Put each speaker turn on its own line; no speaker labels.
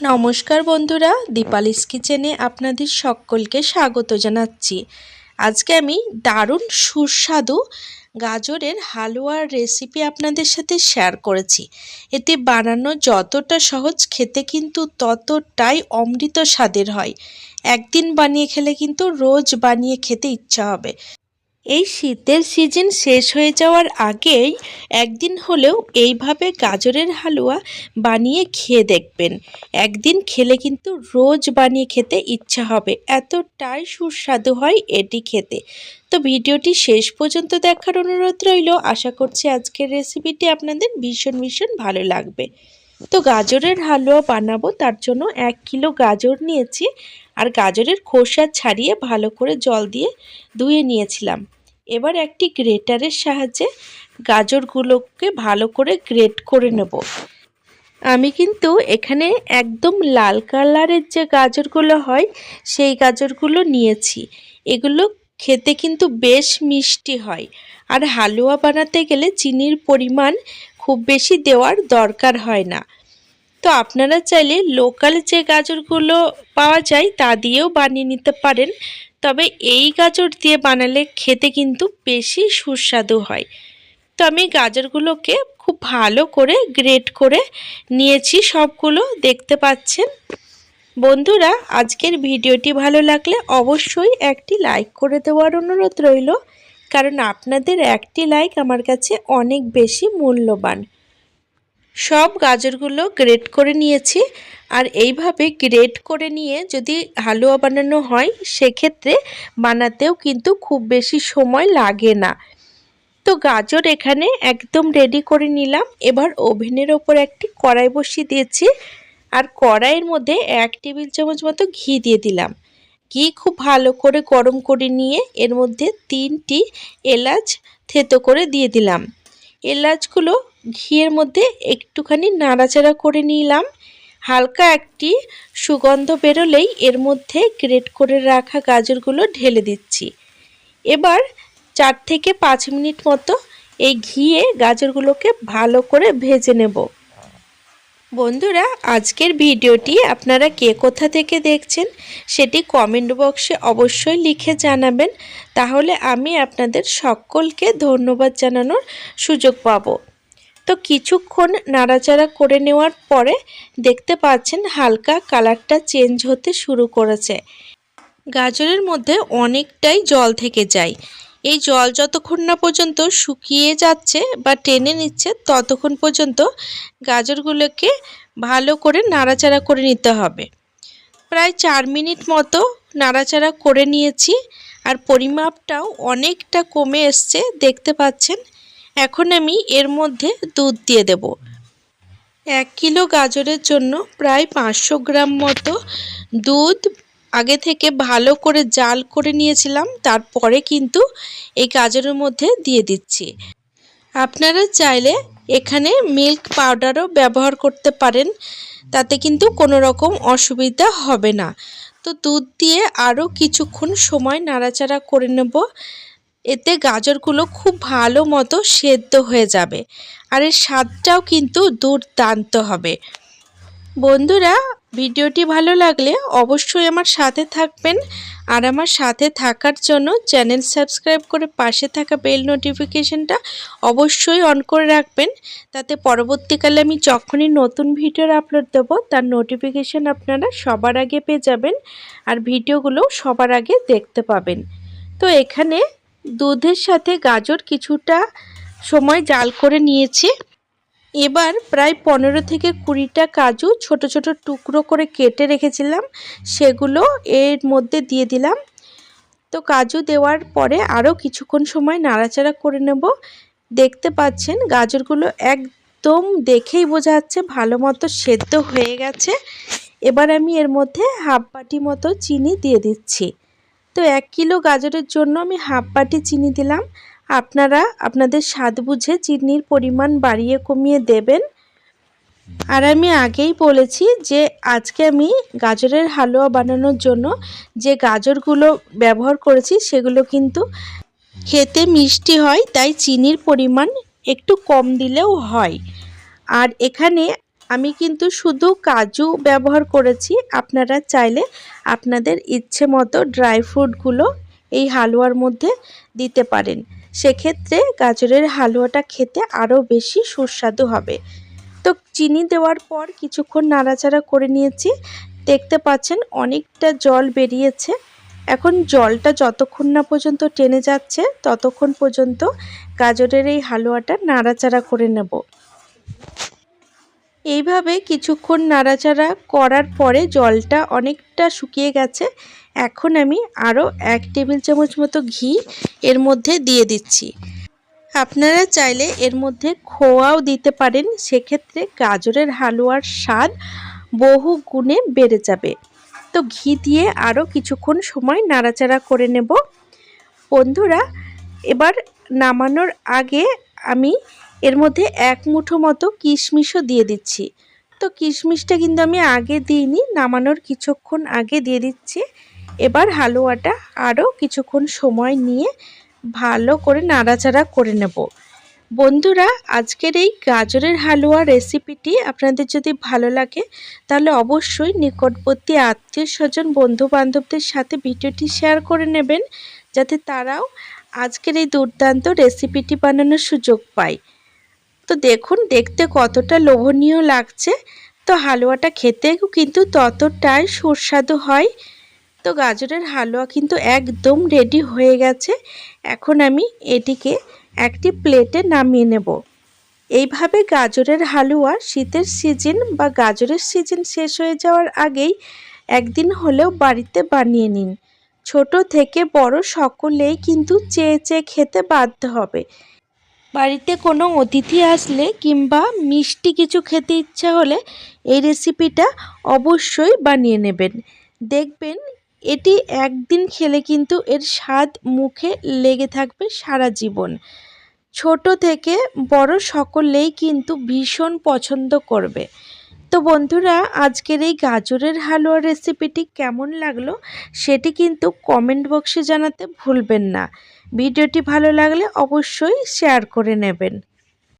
নমস্কার বন্ধুরা, দীপালিস কিচেনে আপনাদের সকলকে স্বাগত জানাচ্ছি। আজকে আমি দারুণ সুস্বাদু গাজরের হালুয়ার রেসিপি আপনাদের সাথে শেয়ার করেছি। এটি বানানো যতটা সহজ, খেতে কিন্তু ততটাই অমৃত স্বাদের হয়। একদিন বানিয়ে খেলে কিন্তু রোজ বানিয়ে খেতে ইচ্ছা হবে। এই শীতের সিজন শেষ হয়ে যাওয়ার আগেই একদিন হলেও এইভাবে গাজরের হালুয়া বানিয়ে খেয়ে দেখবেন। একদিন খেলে কিন্তু রোজ বানিয়ে খেতে ইচ্ছা হবে। এতটাই সুস্বাদু হয় এটি খেতে। তো ভিডিওটি শেষ পর্যন্ত দেখার অনুরোধ রইল। আশা করছি আজকের রেসিপিটি আপনাদের ভীষণ ভীষণ ভালো লাগবে। তো গাজরের হালুয়া বানাবো, তার জন্য এক কিলো গাজর নিয়েছি। আর গাজরের খোসা ছাড়িয়ে ভালো করে জল দিয়ে ধুয়ে নিয়েছিলাম। এবার একটি গ্রেটারের সাহায্যে গাজরগুলোকে ভালো করে গ্রেট করে নেব। আমি কিন্তু এখানে একদম লাল কালারের যে গাজরগুলো হয়, সেই গাজরগুলো নিয়েছি। এগুলো খেতে কিন্তু বেশ মিষ্টি হয়। আর হালুয়া বানাতে গেলে চিনির পরিমাণ খুব বেশি দেওয়ার দরকার হয় না। তো আপনারা চাইলে লোকাল যে গাজরগুলো পাওয়া যায়, তা দিয়েও বানিয়ে নিতে পারেন। তবে এই গাজর দিয়ে বানালে খেতে কিন্তু বেশি সুস্বাদু হয়। তো আমি গাজরগুলোকে খুব ভালো করে গ্রেট করে নিয়েছি সবগুলো, দেখতে পাচ্ছেন? বন্ধুরা, আজকের ভিডিওটি ভালো লাগলে অবশ্যই একটি লাইক করে দেওয়ার অনুরোধ রইল। কারণ আপনাদের একটি লাইক আমার কাছে অনেক বেশি মূল্যবান। সব গাজরগুলো গ্রেট করে নিয়েছি। আর এইভাবে গ্রেট করে নিয়ে যদি হালুয়া বানানো হয়, সেক্ষেত্রে বানাতেও কিন্তু খুব বেশি সময় লাগে না। তো গাজর এখানে একদম রেডি করে নিলাম। এবার ওভেনের ওপর একটি কড়াই বসিয়ে দিয়েছি। আর কড়াইয়ের মধ্যে এক টেবিল চামচ মতো ঘি দিয়ে দিলাম। ঘি খুব ভালো করে গরম করে নিয়ে এর মধ্যে তিনটি এলাচ থেতো করে দিয়ে দিলাম। এলাচগুলো ঘিয়ের মধ্যে একটুখানি নাড়াচাড়া করে নিলাম। হালকা একটি সুগন্ধ বেরোলেই এর মধ্যে গ্রেট করে রাখা গাজরগুলো ঢেলে দিচ্ছি। এবার চার থেকে পাঁচ মিনিট মতো এই ঘিয়ে গাজরগুলোকে ভালো করে ভেজে নেব। বন্ধুরা, আজকের ভিডিওটি আপনারা কে কোথা থেকে দেখছেন সেটি কমেন্ট বক্সে অবশ্যই লিখে জানাবেন। তাহলে আমি আপনাদের সকলকে ধন্যবাদ জানানোর সুযোগ পাবো। তো কিছুক্ষণ নাড়াচাড়া করে নেওয়ার পরে দেখতে পাচ্ছেন হালকা কালারটা চেঞ্জ হতে শুরু করেছে। গাজরের মধ্যে অনেকটাই জল থেকে যায়। এই জল যতক্ষণ না পর্যন্ত শুকিয়ে যাচ্ছে বা টেনে নিচ্ছে, ততক্ষণ পর্যন্ত গাজরগুলোকে ভালো করে নাড়াচাড়া করে নিতে হবে। প্রায় চার মিনিট মতো নাড়াচাড়া করে নিয়েছি আর পরিমাপটাও অনেকটা কমে এসছে। দেখতে পাচ্ছেন এখন আমি এর মধ্যে দুধ দিয়ে দেব। এক কিলো গাজরের জন্য প্রায় পাঁচশো গ্রাম মতো দুধ আগে থেকে ভালো করে জাল করে নিয়েছিলাম, তারপরে কিন্তু এই গাজরের মধ্যে দিয়ে দিচ্ছি। আপনারা চাইলে এখানে মিল্ক পাউডারও ব্যবহার করতে পারেন, তাতে কিন্তু কোনো রকম অসুবিধা হবে না। তো দুধ দিয়ে আরও কিছুক্ষণ সময় নাড়াচাড়া করে নেব। এতে গাজরগুলো খুব ভালো মতো সেদ্ধ হয়ে যাবে আর এর স্বাদটাও কিন্তু দুর্দান্ত হবে। বন্ধুরা, ভিডিওটি ভালো লাগলে অবশ্যই আমার সাথে থাকবেন আর আমার সাথে থাকার জন্য চ্যানেল সাবস্ক্রাইব করে পাশে থাকা বেল নোটিফিকেশনটা অবশ্যই অন করে রাখবেন। তাতে পরবর্তীকালে আমি যখনই নতুন ভিডিওর আপলোড দেবো, তার নোটিফিকেশান আপনারা সবার আগে পেয়ে যাবেন আর ভিডিওগুলো সবার আগে দেখতে পাবেন। তো এখানে দুধের সাথে গাজর কিছুটা সময় জাল করে নিয়েছি। এবার প্রায় পনেরো থেকে কুড়িটা কাজু ছোট ছোট টুকরো করে কেটে রেখেছিলাম। সেগুলো এর মধ্যে দিয়ে দিলাম। তো কাজু দেওয়ার পরে আরও কিছুক্ষণ সময় নাড়াচাড়া করে নেব। দেখতে পাচ্ছেন গাজরগুলো একদম দেখেই বোঝা যাচ্ছে ভালো মতো সেদ্ধ হয়ে গেছে। এবার আমি এর মধ্যে হাফ বাটি মতো চিনি দিয়ে দিচ্ছি। তো এক কিলো গাজরের জন্য আমি হাফ বাটি চিনি দিলাম। আপনারা আপনাদের স্বাদ বুঝে চিনির পরিমাণ বাড়িয়ে কমিয়ে দেবেন। আর আমি আগেই বলেছি যে আজকে আমি গাজরের হালুয়া বানানোর জন্য যে গাজরগুলো ব্যবহার করেছি সেগুলো কিন্তু খেতে মিষ্টি হয়, তাই চিনির পরিমাণ একটু কম দিলেও হয়। আর এখানে আমি কিন্তু শুধু কাজু ব্যবহার করেছি, আপনারা চাইলে আপনাদের ইচ্ছে মতো ড্রাই ফ্রুটগুলো এই হালুয়ার মধ্যে দিতে পারেন। সেক্ষেত্রে গাজরের হালুয়াটা খেতে আরও বেশি সুস্বাদু হবে। তো চিনি দেওয়ার পর কিছুক্ষণ নাড়াচাড়া করে নিয়েছি। দেখতে পাচ্ছেন অনেকটা জল বেরিয়েছে। এখন জলটা যতক্ষণ না পর্যন্ত টেনে যাচ্ছে, ততক্ষণ পর্যন্ত গাজরের এই হালুয়াটা নাড়াচাড়া করে নেব। এইভাবে কিছুক্ষণ নাড়াচাড়া করার পরে জলটা অনেকটা শুকিয়ে গেছে। এখন আমি আরও এক টেবিল চামচ মতো ঘি এর মধ্যে দিয়ে দিচ্ছি। আপনারা চাইলে এর মধ্যে খোয়াও দিতে পারেন, সেক্ষেত্রে গাজরের হালুয়ার স্বাদ বহু গুণে বেড়ে যাবে। তো ঘি দিয়ে আরও কিছুক্ষণ সময় নাড়াচাড়া করে নেব। বন্ধুরা, এবার নামানোর আগে আমি এর মধ্যে এক মুঠো মতো কিশমিশও দিয়ে দিচ্ছি। তো কিশমিশটা কিন্তু আমি আগে দিইনি, নামানোর কিছুক্ষণ আগে দিয়ে দিচ্ছি। এবার হালুয়াটা আরও কিছুক্ষণ সময় নিয়ে ভালো করে নাড়াচাড়া করে নেব। বন্ধুরা, আজকের এই গাজরের হালুয়া রেসিপিটি আপনাদের যদি ভালো লাগে, তাহলে অবশ্যই নিকটবর্তী আত্মীয় স্বজন বন্ধু বান্ধবদের সাথে ভিডিওটি শেয়ার করে নেবেন, যাতে তারাও আজকের এই দুর্দান্ত রেসিপিটি বানানোর সুযোগ পায়। তো দেখুন, দেখতে কতটা লোভনীয় লাগছে। তো হালুয়াটা খেতে কিন্তু ততটাই সুস্বাদু হয়। তো গাজরের হালুয়া কিন্তু একদম রেডি হয়ে গেছে। এখন আমি এটিকে একটি প্লেটে নামিয়ে নেব। এইভাবে গাজরের হালুয়া শীতের সিজন বা গাজরের সিজন শেষ হয়ে যাওয়ার আগেই একদিন হলেও বাড়িতে বানিয়ে নিন। ছোট থেকে বড় সকলেই কিন্তু চেয়ে চেয়ে খেতে বাধ্য হবে। বাড়িতে কোনো অতিথি আসলে কিংবা মিষ্টি কিছু খেতে ইচ্ছা হলে এই রেসিপিটা অবশ্যই বানিয়ে নেবেন। দেখবেন এটি একদিন খেলে কিন্তু এর স্বাদ মুখে লেগে থাকবে সারা জীবন। ছোট থেকে বড় সকলেই কিন্তু ভীষণ পছন্দ করবে। তো বন্ধুরা, আজকের এই গাজরের হালুয়া রেসিপিটি কেমন লাগল সেটি কিন্তু কমেন্ট বক্সে জানাতে ভুলবেন না। ভিডিওটি ভালো লাগলে অবশ্যই শেয়ার করে নেবেন।